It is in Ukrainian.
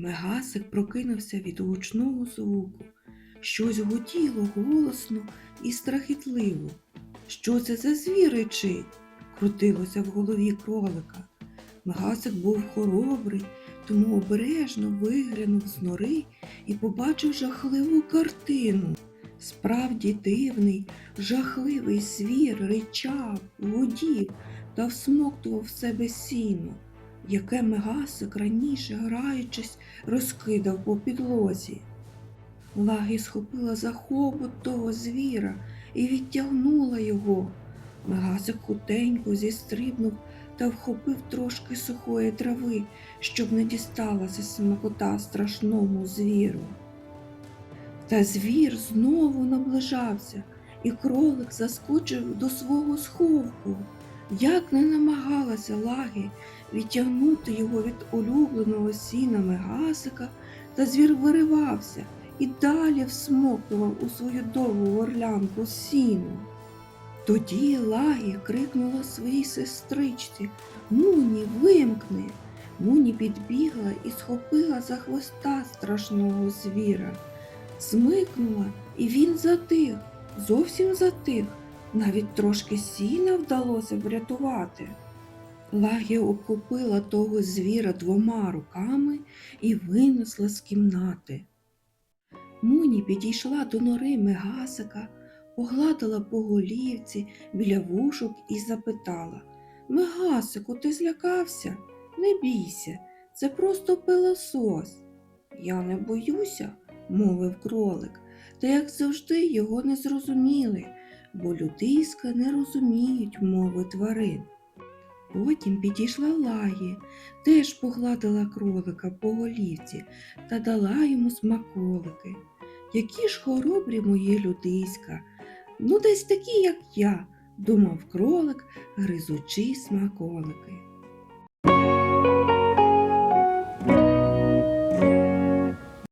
Мегасик прокинувся від гучного звуку. Щось гуділо голосно і страхітливо. Що це за звір речить? крутилося в голові кролика. Мегасик був хоробрий, тому обережно виглянув з нори і побачив жахливу картину. Справді дивний, жахливий звір ричав, гудів та всмоктував в себе сіно, яке Мегасик раніше, граючись, розкидав по підлозі. Лагі схопила за хобот того звіра і відтягнула його. Мегасик хутенько зістрибнув та вхопив трошки сухої трави, щоб не дісталася смакота страшному звіру. Та звір знову наближався, і кролик заскочив до свого сховку. Як не намагалася лаги відтягнути його від улюбленого сіна Мегасика, та звір виривався і далі всмоктував у свою довгу горлянку сіну. Тоді Лагі крикнула своїй сестричці Муні, вимкни. Муні підбігла і схопила за хвоста страшного звіра. Смикнула, і він затих, зовсім затих. Навіть трошки сіна вдалося врятувати. Лагі обхопила того звіра двома руками і винесла з кімнати. Муні підійшла до нори Мегасика, погладила по голівці біля вушок і запитала Мегасику, ти злякався? Не бійся, це просто пилосос. Я не боюся, мовив кролик, та як завжди його не зрозуміли, бо людиська не розуміють мови тварин. Потім підійшла Лагі, теж погладила кролика по голівці та дала йому смаколики. Які ж хоробрі мої людиська, ну десь такі, як я, думав кролик, гризучи смаколики.